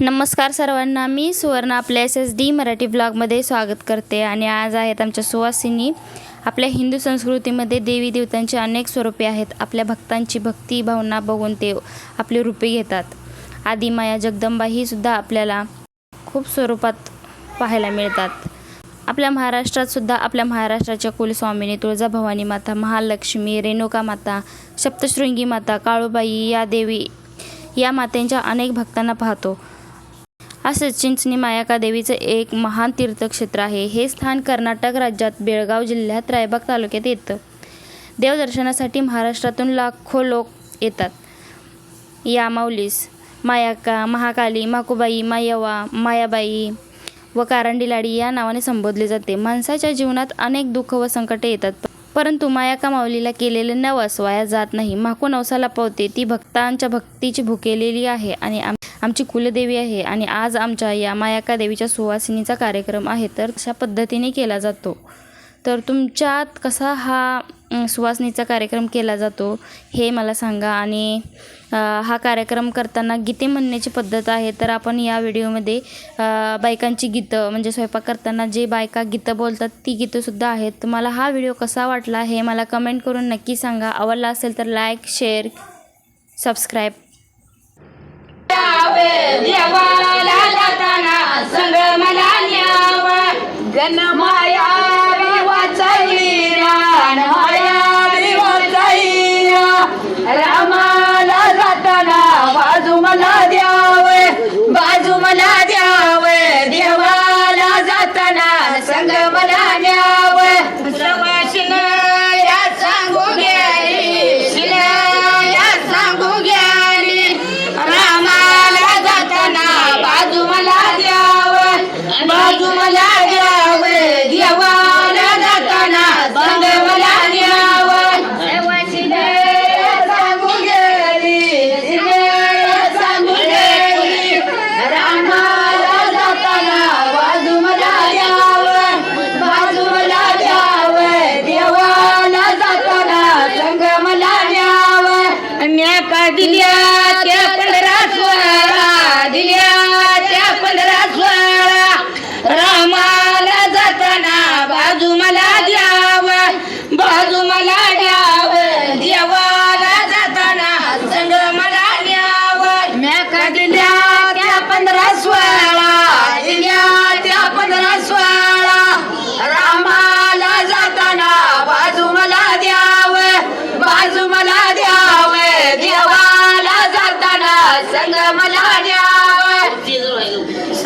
नमस्कार सर्वांना मी सुवर्ण आपल्या एस एस डी मराठी ब्लॉगमध्ये स्वागत करते आणि आज आहेत आमच्या सुवासिनी. आपल्या हिंदू संस्कृतीमध्ये देवी देवतांची अनेक स्वरूपे आहेत. आपल्या भक्तांची भक्ती भावना बघून ते आपली रूपे घेतात. आदिमाया जगदंबा ही सुद्धा आपल्याला खूप स्वरूपात पाहायला मिळतात. आपल्या महाराष्ट्रात सुद्धा आपल्या महाराष्ट्राच्या कुलस्वामिनी तुळजाभवानी माता महालक्ष्मी रेणुका माता सप्तशृंगी माता काळूबाई या देवी या मातेंच्या अनेक भक्तांना पाहतो. असेच चिंचणी मायाका देवीचं एक महान तीर्थक्षेत्र आहे. हे स्थान कर्नाटक राज्यात बेळगाव जिल्ह्यात रायबाग तालुक्यात येतं. देवदर्शनासाठी महाराष्ट्रातून लाखो लोक येतात. या माऊलीस मायाका महाकाली माकुबाई मायवा मायाबाई व कारंडी लाडी या नावाने संबोधले जाते. माणसाच्या जीवनात अनेक दुःख व संकटे येतात. परंतु मायाका माऊलीला केलेले नवस वाया जात नाही. माकू नवसाला पावते. ती भक्तांच्या भक्तीची भुकेलेली आहे आणि आम आमची कुलदेवी आहे आणि आज आमच्या या मायाका देवीच्या सुवासिनीचा कार्यक्रम आहे. तर अशा पद्धतीने केला जातो. तर तुमच्यात कसा हा सुवासिनीचा कार्यक्रम केला जातो हे मला सांगा आणि हा कार्यक्रम करताना गीते म्हणण्याची पद्धत आहे. तर आपण या व्हिडिओमध्ये बायकांची गीतं म्हणजे स्वयंपाक करताना जे बायका गीतं बोलतात ती गीतंसुद्धा आहेत. तुम्हाला हा व्हिडिओ कसा वाटला हे मला कमेंट करून नक्की सांगा. आवडला असेल तर लाईक शेअर सबस्क्राईब. माया मला दिल्या त्या पंधरा सोळा दिल्या त्या पंधरा सोळा रामाला जाताना बाजू मला द्यावा बाजू मला द्याव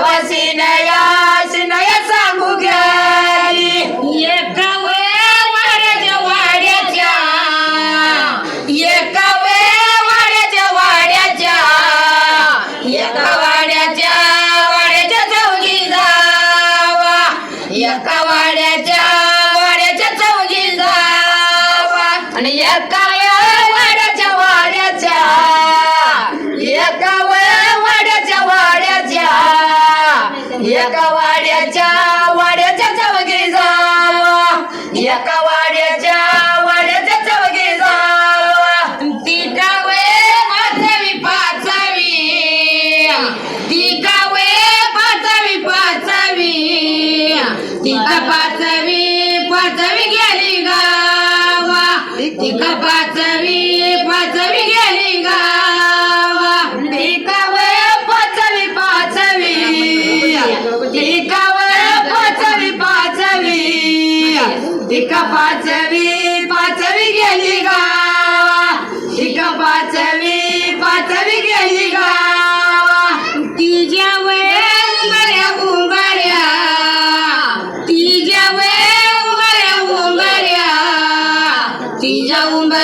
Elas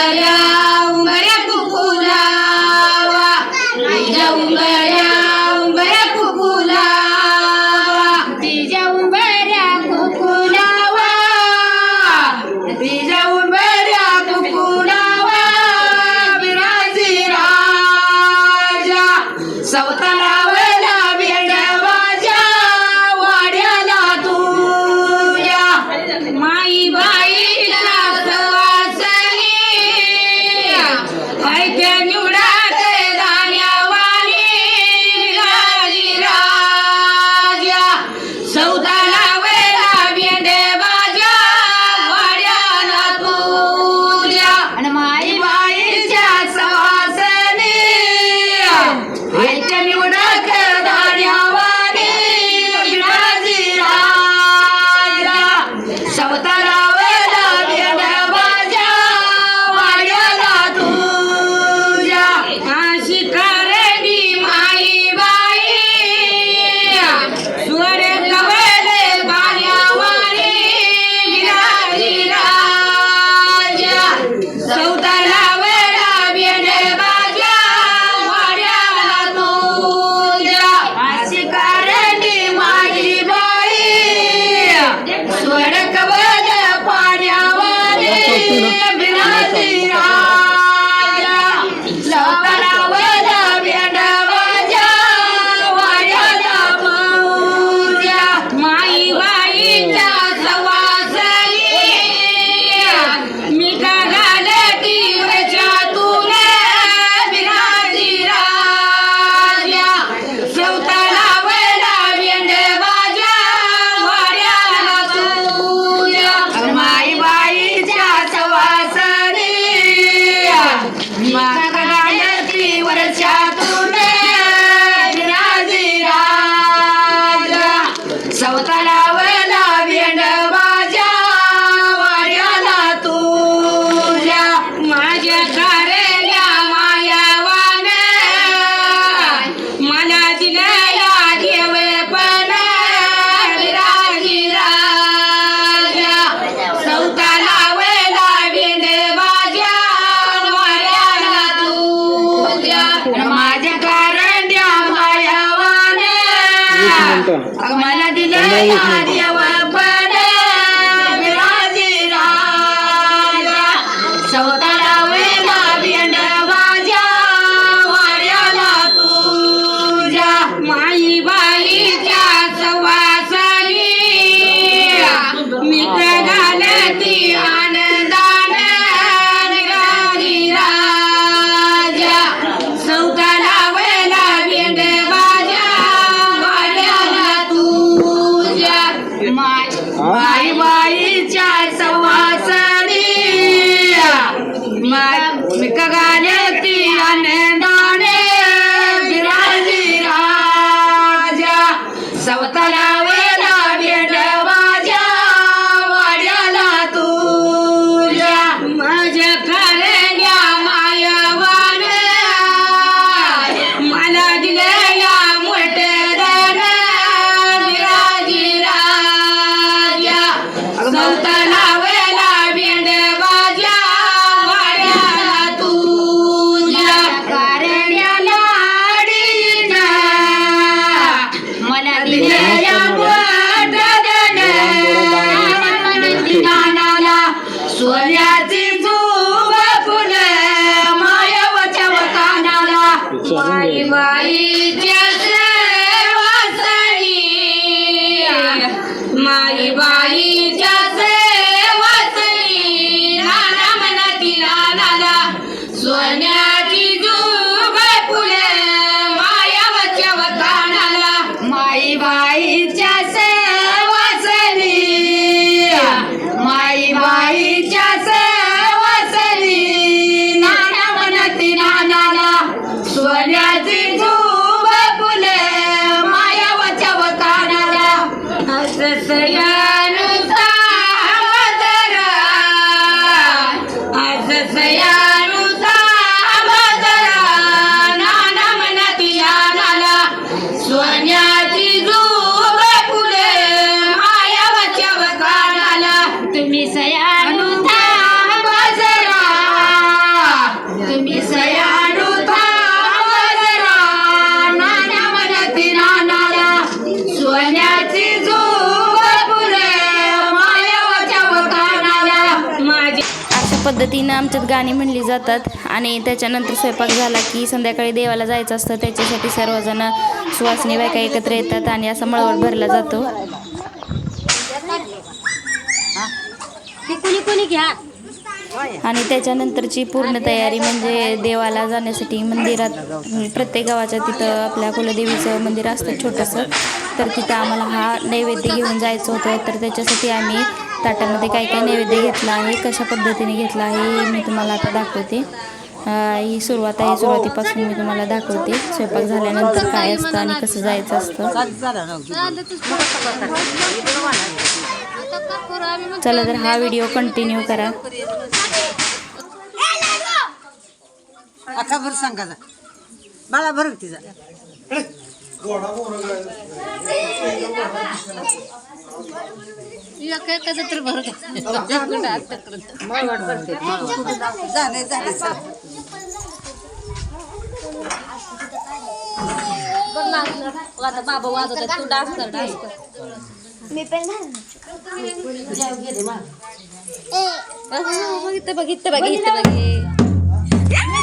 કર્યા. मला दिलेला देव तुम्ही अशा पद्धतीनं आमच्यात गाणी म्हणली जातात आणि त्याच्यानंतर स्वयंपाक झाला की संध्याकाळी देवाला जायचं असतं त्याच्यासाठी सर्वजण सुवासिनी बायका एकत्र येतात आणि असा मळवळ भरला जातो. कोणी कोणी घ्या. आणि त्याच्यानंतरची पूर्ण तयारी म्हणजे देवाला जाण्यासाठी मंदिरात प्रत्येक गावाच्या तिथं आपल्या कुलदेवीचं मंदिर असतं छोटंसं. तर तिथं आम्हाला हा नैवेद्य घेऊन जायचं होतं. तर त्याच्यासाठी आम्ही ताटामध्ये काय काय नैवेद्य घेतला आहे कशा पद्धतीने घेतला आहे हे मी तुम्हाला आता दाखवते. ही सुरुवात आहे. सुरुवातीपासून मी तुम्हाला दाखवते. स्वयंपाक झाल्यानंतर काय असतं आणि कसं जायचं असतं. चला तर हा व्हिडिओ कंटिन्यू करा. अख्खा भर सांगायचा बाळा भर तिचा तर भरत झाले झाले चला आता बाबा वाजवतात. तू डान्स कर डान्स कर. बघितलं. बघितलं. बघितलं बघितलं.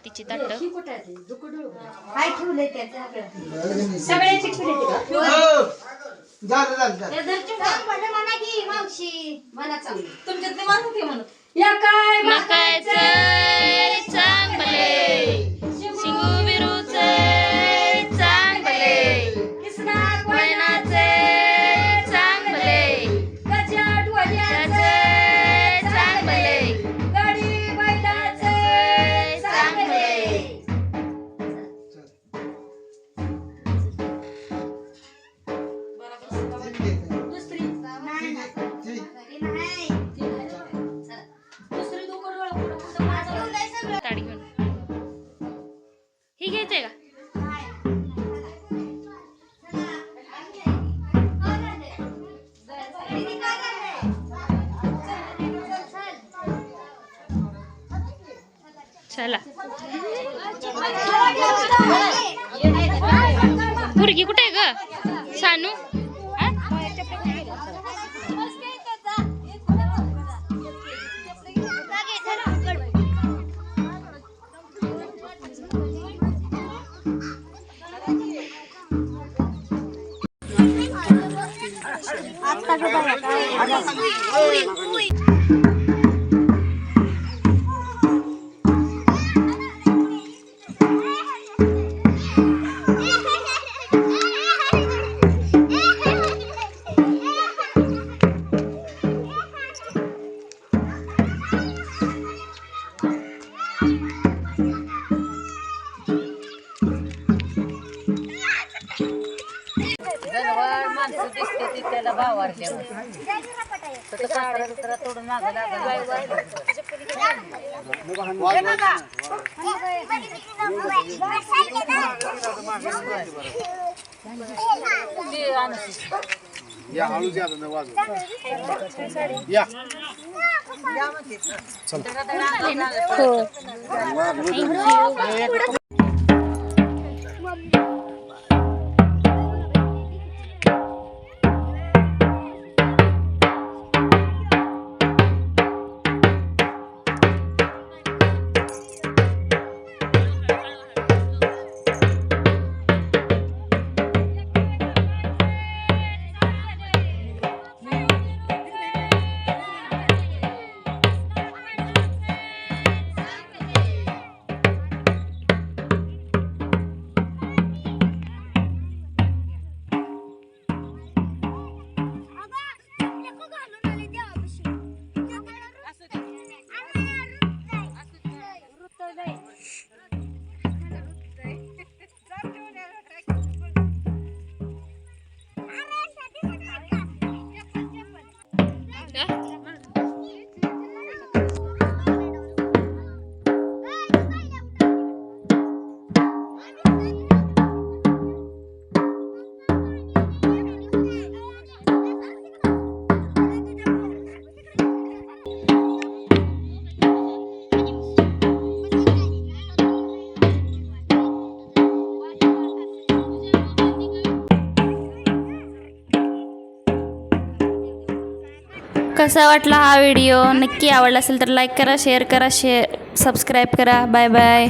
आरतीची ताटं काय सगळ्याची मावशी मला तुमच्यातले माणूस म्हणत या काय नकायचे चांगले. चला पुरगी कुठे आहे ग? सानू? आता माणसं दिसते ती त्याला भावारल्यावर. तसं काळा तोडून मागं लागला. या या त्याला कसा वाटला हा व्हिडिओ? नक्की आवडला असेल तर लाईक करा शेअर करा शेअर सबस्क्राईब करा. Bye bye